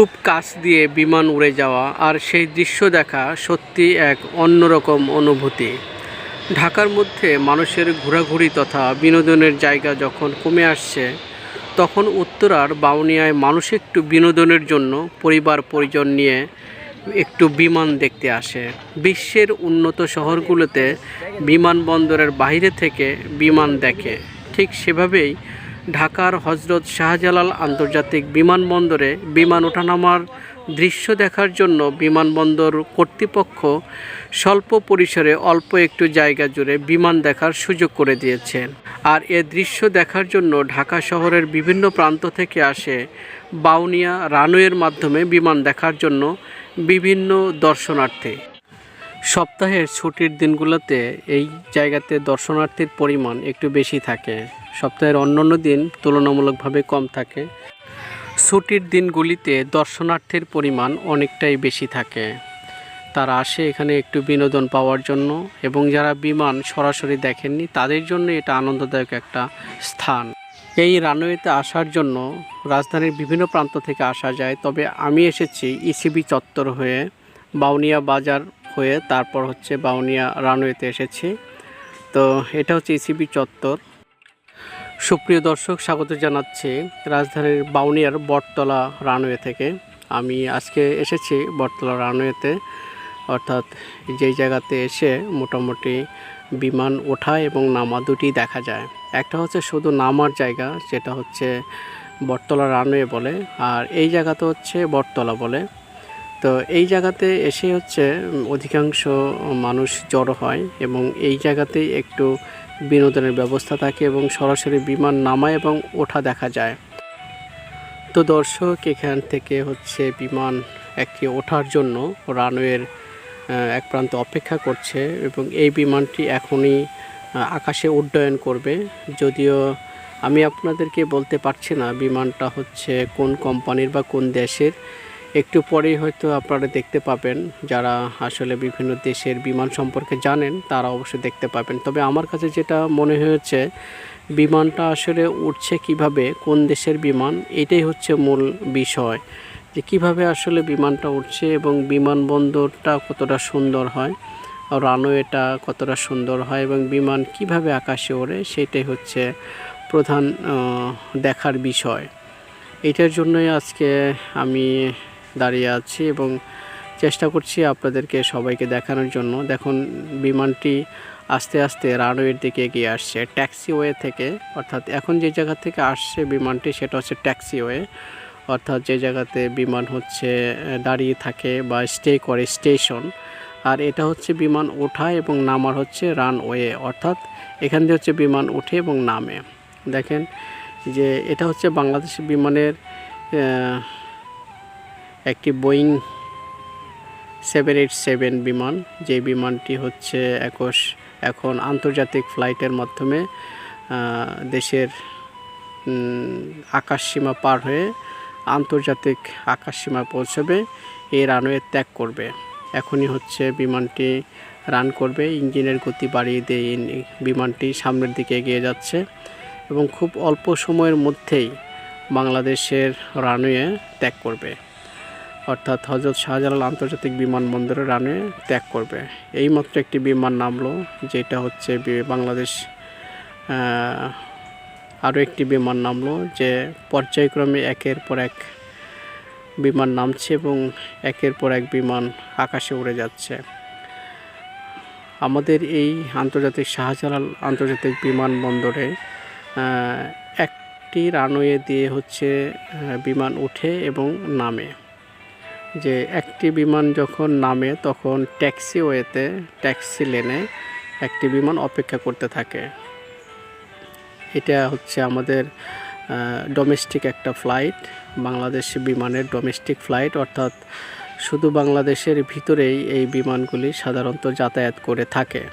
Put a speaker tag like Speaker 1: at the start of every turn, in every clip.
Speaker 1: খুব কাছ দিয়ে বিমান উড়ে যাওয়া আর সেই দৃশ্য দেখা সত্যি এক অন্যরকম অনুভূতি। ঢাকার মধ্যে মানুষের ঘোরাঘুরি তথা বিনোদনের জায়গা যখন কমে আসছে, তখন উত্তরার বাউনিয়ায় মানুষ একটু বিনোদনের জন্য পরিবার পরিজন নিয়ে একটু বিমান দেখতে আসে। বিশ্বের উন্নত শহরগুলোতে বিমানবন্দরের বাইরে থেকে বিমান দেখে। ঠিক সেভাবেই ঢাকার হজরত শাহজালাল আন্তর্জাতিক বিমানবন্দরে বিমান ওঠানামার দৃশ্য দেখার জন্য বিমানবন্দর কর্তৃপক্ষ স্বল্প পরিসরে অল্প একটু জায়গা জুড়ে বিমান দেখার সুযোগ করে দিয়েছেন আর এ দৃশ্য দেখার জন্য ঢাকা শহরের বিভিন্ন প্রান্ত থেকে আসে বাউনিয়া রানওয়ের মাধ্যমে বিমান দেখার জন্য বিভিন্ন দর্শনার্থী। সপ্তাহের ছুটির দিনগুলোতে এই জায়গাতে দর্শনার্থীর পরিমাণ একটু বেশি থাকে। সপ্তাহের অন্যান্য দিন তুলনামূলকভাবে কম থাকে। ছুটির দিনগুলিতে দর্শনার্থীর পরিমাণ অনেকটাই বেশি থাকে। তারা আসে এখানে একটু বিনোদন পাওয়ার জন্য এবং যারা বিমান সরাসরি দেখেননি, তাদের জন্য এটা আনন্দদায়ক একটা স্থান। এই রানওয়েতে আসার জন্য রাজধানীর বিভিন্ন প্রান্ত থেকে আসা যায়, তবে আমি এসেছি ইসিবি চত্বর হয়ে, বাউনিয়া বাজার হয়ে, তারপর হচ্ছে বাউনিয়া রানওয়েতে এসেছি। তো এটা হচ্ছে ইসিবি চত্বর। সুপ্রিয় দর্শক, স্বাগত জানাচ্ছি রাজধানীর বাউনিয়ার বটতলা রানওয়ে থেকে। আমি আজকে এসেছি বটতলা রানওয়েতে, অর্থাৎ যেই জায়গাতে এসে মোটামুটি বিমান ওঠা এবং নামা দুটি দেখা যায়। একটা হচ্ছে শুধু নামার জায়গা যেটা হচ্ছে বটতলা রানওয়ে বলে, আর এই জায়গাতে হচ্ছে বটতলা বলে। তো এই জায়গাতে এসে হচ্ছে অধিকাংশ মানুষ জড়ো হয় এবং এই জায়গাতেই একটু বিনোদনের ব্যবস্থা থাকে এবং সরাসরি বিমান নামায় এবং ওঠা দেখা যায়। তো দর্শক, এখান থেকে হচ্ছে বিমান একটি ওঠার জন্য রানওয়ের এক প্রান্ত অপেক্ষা করছে এবং এই বিমানটি এখনই আকাশে উড্ডয়ন করবে। যদিও আমি আপনাদেরকে বলতে পারছি না বিমানটা হচ্ছে কোন কোম্পানির বা কোন দেশের। একটু পরেই হয়তো আপনারা দেখতে পাবেন, যারা আসলে বিভিন্ন দেশের বিমান সম্পর্কে জানেন, তারা অবশ্যই দেখতে পাবেন। তবে আমার কাছে যেটা মনে হয়েছে, বিমানটা আসলে উঠছে কীভাবে, কোন দেশের বিমান, এটাই হচ্ছে মূল বিষয়। যে কীভাবে আসলে বিমানটা উঠছে এবং বিমানবন্দরটা কতটা সুন্দর হয়, রানওয়েটা কতটা সুন্দর হয় এবং বিমান কীভাবে আকাশে ওড়ে, সেটাই হচ্ছে প্রধান দেখার বিষয়। এটার জন্যই আজকে আমি দাঁড়িয়ে আছি এবং চেষ্টা করছি আপনাদেরকে সবাইকে দেখানোর জন্য। দেখুন, বিমানটি আস্তে আস্তে রানওয়ের দিকে এগিয়ে আসছে। ট্যাক্সিওয়ে থেকে, অর্থাৎ এখন যে জায়গা থেকে আসছে বিমানটি সেটা হচ্ছে ট্যাক্সিওয়ে। অর্থাৎ যে জায়গাতে বিমান হচ্ছে দাঁড়িয়ে থাকে বা স্টে করে স্টেশন। আর এটা হচ্ছে বিমান ওঠা এবং নামার হচ্ছে রানওয়ে। অর্থাৎ এখান দিয়ে হচ্ছে বিমান ওঠে এবং নামে। দেখেন যে এটা হচ্ছে বাংলাদেশ বিমানের একটি বোয়িং সেভেন এইট সেভেন বিমান। যে বিমানটি হচ্ছে একশ, এখন আন্তর্জাতিক ফ্লাইটের মাধ্যমে দেশের আকাশসীমা পার হয়ে আন্তর্জাতিক আকাশসীমা পৌঁছবে এই রানওয়ে ত্যাগ করবে। এখনই হচ্ছে বিমানটি রান করবে, ইঞ্জিনের গতি বাড়িয়ে দিয়ে বিমানটি সামনের দিকে এগিয়ে যাচ্ছে এবং খুব অল্প সময়ের মধ্যেই বাংলাদেশের রানওয়ে ত্যাগ করবে। অর্থাৎ হজরত শাহজালাল আন্তর্জাতিক বিমানবন্দরের রানে ত্যাগ করবে। এইমাত্র একটি বিমান নামলো, যেটা হচ্ছে বাংলাদেশ আরও একটি বিমান নামলো, যে পর্যায়ক্রমে একের পর এক বিমান নামছে এবং একের পর এক বিমান আকাশে উড়ে যাচ্ছে। আমাদের এই আন্তর্জাতিক শাহজালাল আন্তর্জাতিক বিমানবন্দরে একটি রানওয়ে দিয়ে হচ্ছে বিমান ওঠে এবং নামে। যে একটি বিমান যখন নামে, তখন ট্যাক্সিওয়েতে ট্যাক্সি লেনে একটি বিমান অপেক্ষা করতে থাকে। এটা হচ্ছে আমাদের ডোমেস্টিক একটা ফ্লাইট বাংলাদেশ বিমানের ডোমেস্টিক ফ্লাইট অর্থাৎ শুধু বাংলাদেশের ভিতরেই এই বিমানগুলি সাধারণত যাতায়াত করে থাকে।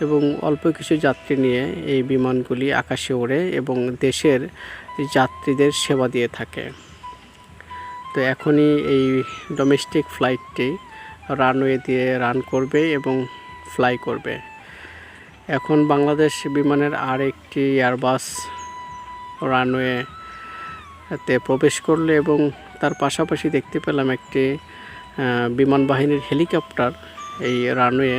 Speaker 1: এবং অল্প কিছু যাত্রী নিয়ে এই বিমানগুলি আকাশে ওড়ে এবং দেশের যাত্রীদের সেবা দিয়ে থাকে। তো এখনই এই ডোমেস্টিক ফ্লাইটটি রানওয়ে দিয়ে রান করবে এবং ফ্লাই করবে। এখন বাংলাদেশ বিমানের আর একটি এয়ারবাস রানওয়েতে প্রবেশ করলে এবং তার পাশাপাশি দেখতে পেলাম একটি বিমান বাহিনীর হেলিকপ্টার এই রানওয়ে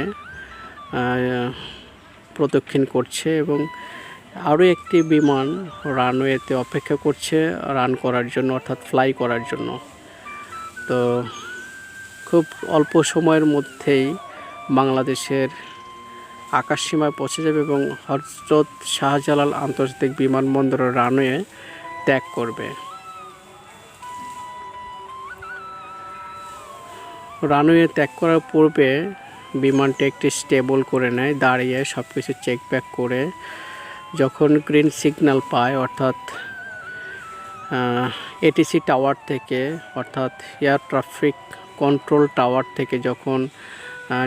Speaker 1: প্রদক্ষিণ করছে এবং আরও একটি বিমান রানওয়েতে অপেক্ষা করছে, রান করার জন্য অর্থাৎ ফ্লাই করার জন্য। তো খুব অল্প সময়ের মধ্যেই বাংলাদেশের আকাশসীমায় পৌঁছে যাবে এবং হজরত শাহজালাল আন্তর্জাতিক বিমানবন্দরের রানওয়ে ত্যাগ করবে। রানওয়ে ত্যাগ করার পূর্বে বিমানটি একটি স্টেবল করে নেয়, দাঁড়িয়ে সব কিছু চেক ব্যাক করে যখন গ্রিন সিগন্যাল পায়, অর্থাৎ এটিসি টাওয়ার থেকে, অর্থাৎ এয়ার ট্রাফিক কন্ট্রোল টাওয়ার থেকে যখন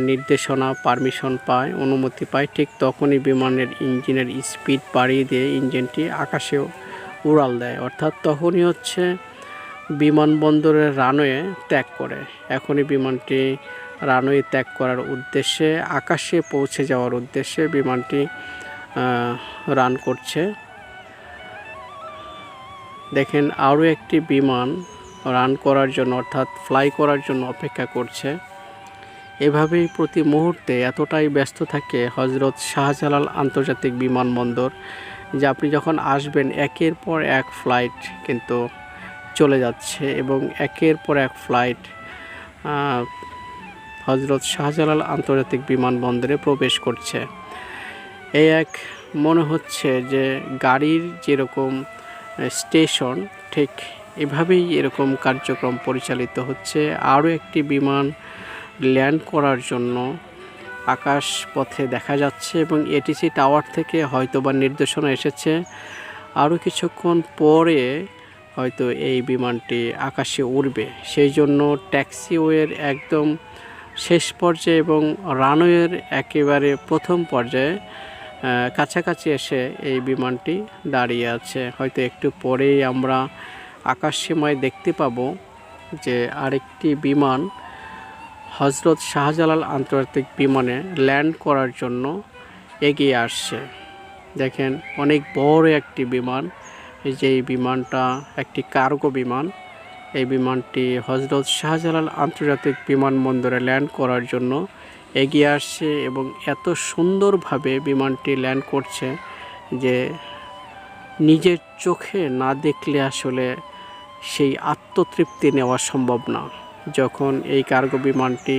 Speaker 1: নির্দেশনা পারমিশন পায়, অনুমতি পায়, ঠিক তখনই বিমানের ইঞ্জিনের স্পিড বাড়িয়ে দিয়ে ইঞ্জিনটি আকাশে উড়াল দেয়। অর্থাৎ তখনই হচ্ছে বিমানবন্দরের রানওয়ে ত্যাগ করে। এখনই বিমানটি রানওয়ে ত্যাগ করার উদ্দেশ্যে, আকাশে পৌঁছে যাওয়ার উদ্দেশ্যে বিমানটি রান করছে। দেখেন আরও একটি বিমান রান করার জন্য, অর্থাৎ ফ্লাই করার জন্য অপেক্ষা করছে। এভাবেই প্রতি মুহূর্তে এতটাই ব্যস্ত থাকে হজরত শাহজালাল আন্তর্জাতিক বিমানবন্দর, যে আপনি যখন আসবেন, একের পর এক ফ্লাইট কিন্তু চলে যাচ্ছে এবং একের পর এক ফ্লাইট হজরত শাহজালাল আন্তর্জাতিক বিমানবন্দরে প্রবেশ করছে। এই এক মনে হচ্ছে যে গাড়ির যেরকম স্টেশন, ঠিক এভাবেই এরকম কার্যক্রম পরিচালিত হচ্ছে। আরও একটি বিমান ল্যান্ড করার জন্য আকাশ পথে দেখা যাচ্ছে এবং এটিসি টাওয়ার থেকে হয়তোবা নির্দেশনা এসেছে। আরও কিছুক্ষণ পরে হয়তো এই বিমানটি আকাশে উড়বে। সেই জন্য ট্যাক্সিওয়ের একদম শেষ পর্যায়ে এবং রানওয়ের একেবারে প্রথম পর্যায়ে কাছাকাছি এসে এই বিমানটি দাঁড়িয়ে আছে। হয়তো একটু পরেই আমরা আকাশ সীমায় দেখতে পাব যে আরেকটি বিমান হজরত শাহজালাল আন্তর্জাতিক বিমানে ল্যান্ড করার জন্য এগিয়ে আসছে। দেখেন, অনেক বড় একটি বিমান। এই যে এই বিমানটা একটি কার্গো বিমান। এই বিমানটি হজরত শাহজালাল আন্তর্জাতিক বিমানবন্দরে ল্যান্ড করার জন্য এগিয়ে আসছে এবং এত সুন্দরভাবে বিমানটি ল্যান্ড করছে যে নিজের চোখে না দেখলে আসলে সেই আত্মতৃপ্তি নেওয়া সম্ভব না। যখন এই কার্গো বিমানটি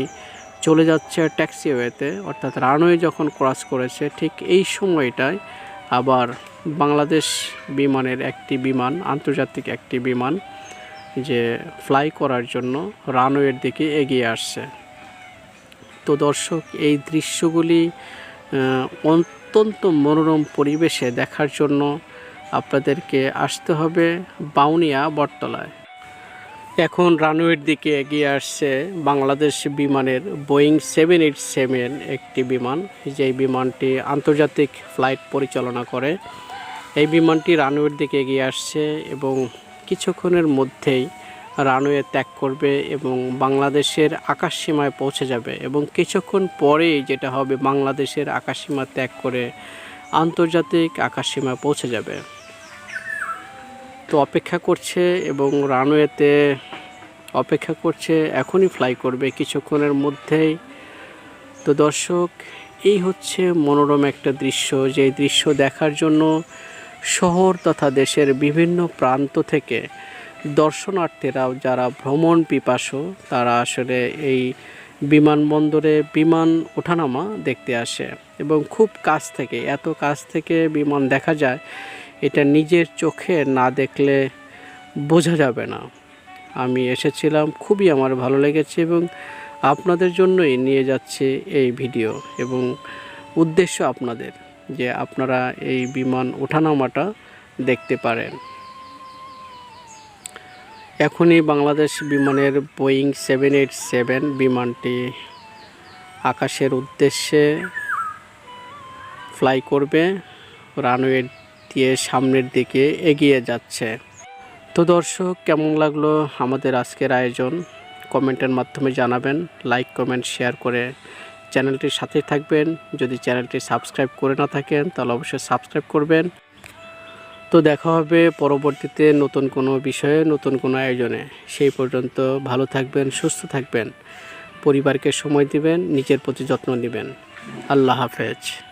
Speaker 1: চলে যাচ্ছে ট্যাক্সিওয়েতে, অর্থাৎ রানওয়ে যখন ক্রস করেছে, ঠিক এই সময়টায় আবার বাংলাদেশ বিমানের একটি বিমান, আন্তর্জাতিক একটি বিমান, যে ফ্লাই করার জন্য রানওয়ের দিকে এগিয়ে আসছে। তো দর্শক এই দৃশ্যগুলি অত্যন্ত মনোরম পরিবেশে দেখার জন্য আপনাদেরকে আসতে হবে বাউনিয়া বটতলায়। এখন রানওয়ের দিকে এগিয়ে আসছে বাংলাদেশ বিমানের বোয়িং সেভেন এইট সেভেন একটি বিমান। যেই বিমানটি আন্তর্জাতিক ফ্লাইট পরিচালনা করে। এই বিমানটি রানওয়ের দিকে এগিয়ে আসছে এবং কিছুক্ষণের মধ্যেই রানওয়ে ত্যাগ করবে এবং বাংলাদেশের আকাশসীমায় পৌঁছে যাবে এবং কিছুক্ষণ পরেই যেটা হবে বাংলাদেশের আকাশসীমা ত্যাগ করে আন্তর্জাতিক আকাশসীমায় পৌঁছে যাবে। তো অপেক্ষা করছে এবং রানওয়েতে অপেক্ষা করছে, এখনই ফ্লাই করবে কিছুক্ষণের মধ্যেই। তো দর্শক, এই হচ্ছে মনোরম একটা দৃশ্য যে দৃশ্য দেখার জন্য শহর তথা দেশের বিভিন্ন প্রান্ত থেকে দর্শনার্থীরা যারা ভ্রমণ পিপাসু, তারা আসলে এই বিমানবন্দরে বিমান ওঠানামা দেখতে আসে এবং খুব কাছ থেকে, এত কাছ থেকে বিমান দেখা যায়, এটা নিজের চোখে না দেখলে বোঝা যাবে না। আমি এসেছিলাম, খুবই আমার ভালো লেগেছে এবং আপনাদের জন্যই নিয়ে যাচ্ছে এই ভিডিও এবং উদ্দেশ্য আপনাদের যে আপনারা এই বিমান ওঠানামাটা দেখতে পারেন। এখনই বাংলাদেশ বিমানের বোয়িং সেভেন এইট সেভেন বিমানটি আকাশের উদ্দেশ্যে ফ্লাই করবে রানওয়ে দিয়ে সামনের দিকে এগিয়ে যাচ্ছে। তো দর্শক, কেমন লাগল আমাদের আজকের আয়োজন? কমেন্টের মাধ্যমে জানাবেন লাইক কমেন্ট শেয়ার করে চ্যানেলটির সাথে থাকবেন। যদি চ্যানেলটি সাবস্ক্রাইব করে না থাকেন, তাহলে অবশ্যই সাবস্ক্রাইব করবেন। তো দেখা হবে পরবর্তীতে নতুন কোনো বিষয়ে, নতুন কোনো আয়োজনে। সেই পর্যন্ত ভালো থাকবেন, সুস্থ থাকবেন। পরিবারকে সময় দিবেন, নিজের প্রতি যত্ন নেবেন। আল্লাহ হাফেজ।